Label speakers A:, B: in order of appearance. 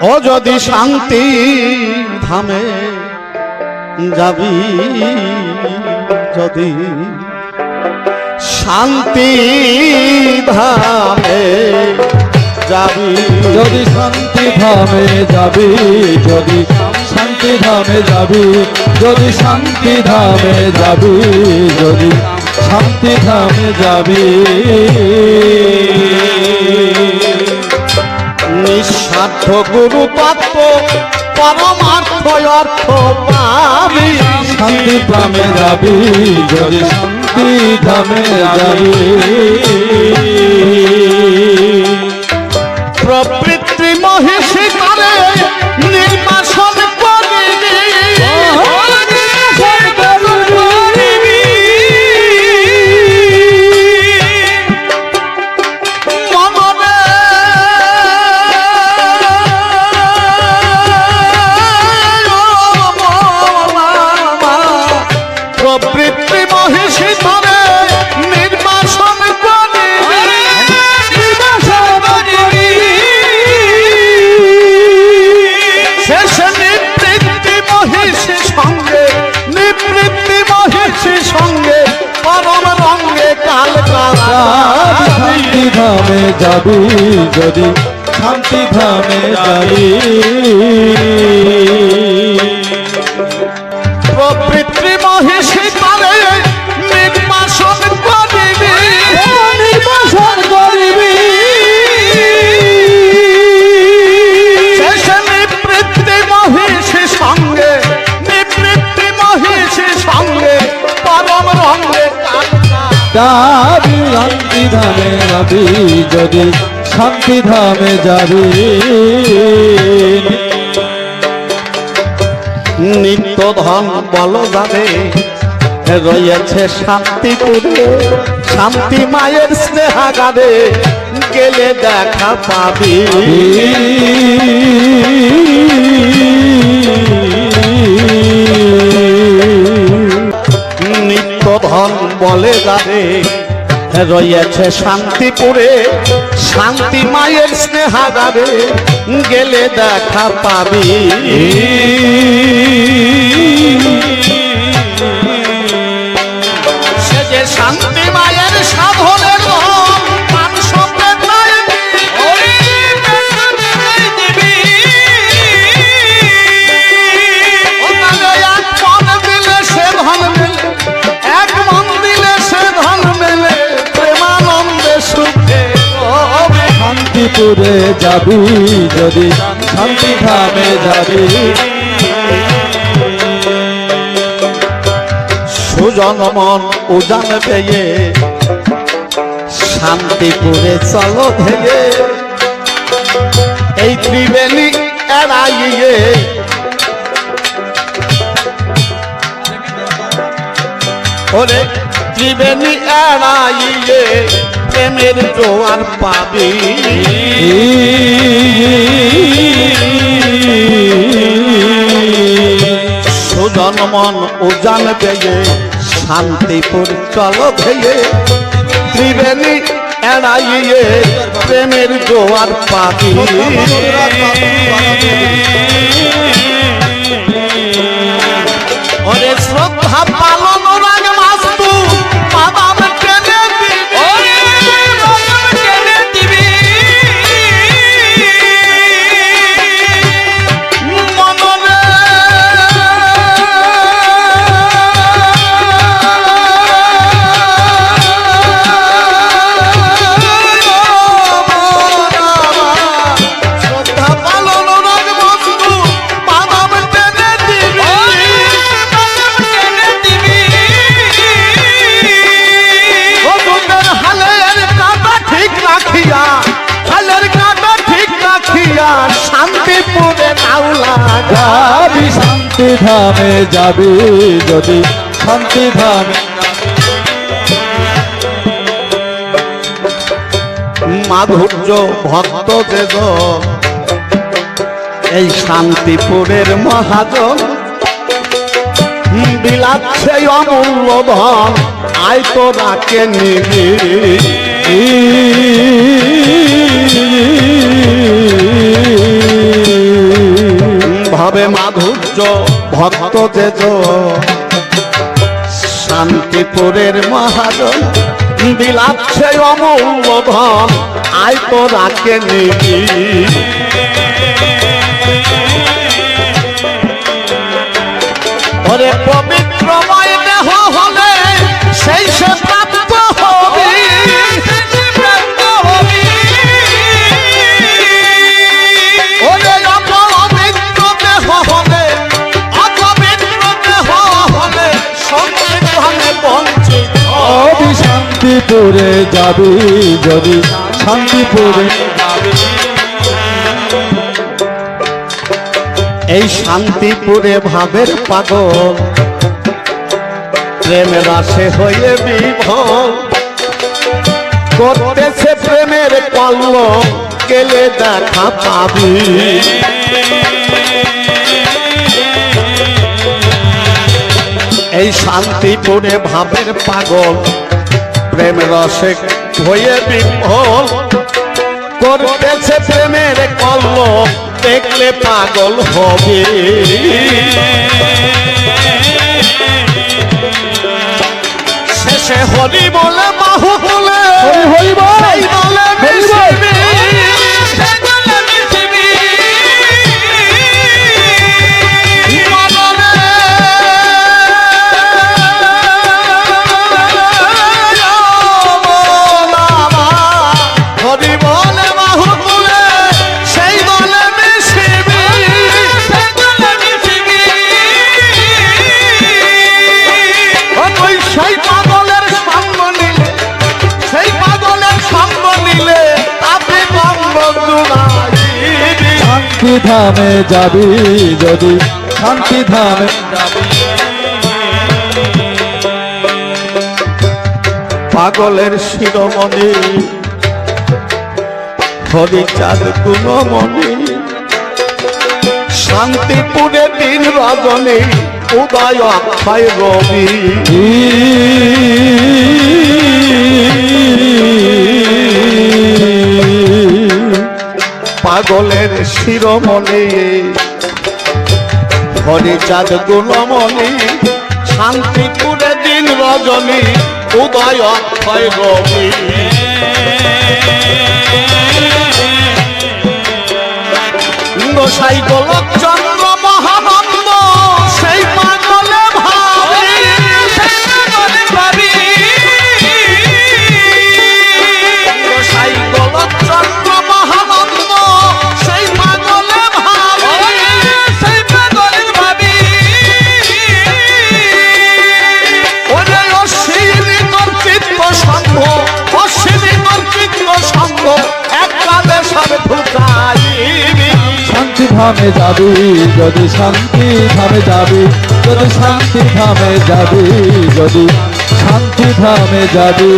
A: ও যদি শান্তি ধামে যাবি, যদি শান্তি ধামে যাবি,
B: যদি শান্তি ধামে যাবি, যদি শান্তি ধামে যাবি, যদি শান্তি ধামে যাবি, যদি শান্তি ধামে যাবি।
A: নিঃস্বার্থ গুরু তত্ত্ব পরমার্থ অর্থ পাবি।
B: শান্তি ধামে যাবি যদি শান্তি ধামে যাবি।
A: প্রবৃত্তি মহিষী করে
B: যাবি যদি শান্তি ধামে যাবি। যাবি শান্তি ধামে যাবি যদি শান্তি ধামে যাবি।
A: নিত্য ধন বল যাবে রয়েছে শান্তিপুরে। শান্তি মায়ের স্নেহাগারে গেলে দেখা পাবি। বলে দারে রয়েছে শান্তিপুরে শান্তি মায়ের স্নেহাগারে গেলে দেখা পাবি। সে যে শান্তি মায়ের
B: শান্তিপুরে যাবি যদি, শান্তি ধামে যাবি।
A: সুজন মন উজান পেয়ে, শান্তিপুরে চলো ধেয়ে। এই ত্রিবেণী এড়াইয়ে, ওরে ত্রিবেণী এড়াইয়ে। প্রেমের জোয়ার পাবি। সুজন মন উজান পেয়ে শান্তিপুর চলো ভেয়ে ত্রিবেণী এড়াইয়ে প্রেমের জোয়ার পাবি। নাউলা
B: যাবি শান্তি ধামে যাবি যদি শান্তি ধামে।
A: মাধুর্য ভক্ত দেব এই শান্তিপুরের মহাজন। বিলাচ্ছে অমূল্য ধন আয় তো রাকে নিবি। হবে মাধুর্য, ভক্ত তেজ। শান্তিপুরের মহাজন বিলাচ্ছে অমূল্য ধন, আয় তো রাখে নিবি পবিত্র পবিত্রময় দেহ
B: শান্তিপুরে যাবি যদি, শান্তিপুরে
A: এই শান্তিপুরে ভাবের পাগল, প্রেমের আসে হয়ে বিভল। করতেছে প্রেমের কল্ল গেলে দেখা পাবি। এই শান্তিপুরে ভাবের পাগল প্রেম রসে হয়ে বিফল করতেছে প্রেমের কল্ল দেখলে পাগল হবে। শেষে হরি বলে বাহু বলে
B: ধামে যাবি যদি, শান্তি ধামে
A: পাগলের শিরোমণি, হরিচাঁদ গুণমণি, শান্তিপুরে দিন রজনী উদয় অক্ষয় রবি। পাগলের শিরোমণি। হরিচাঁদ গুণমণি শান্তিপুরে দিন রজনী উদয় অক্ষয় রবি গোসাই
B: ধামে যাবি যদি শান্তি ধামে যাবি যদি শান্তি ধামে যাবি যদি শান্তি ধামে যাবি।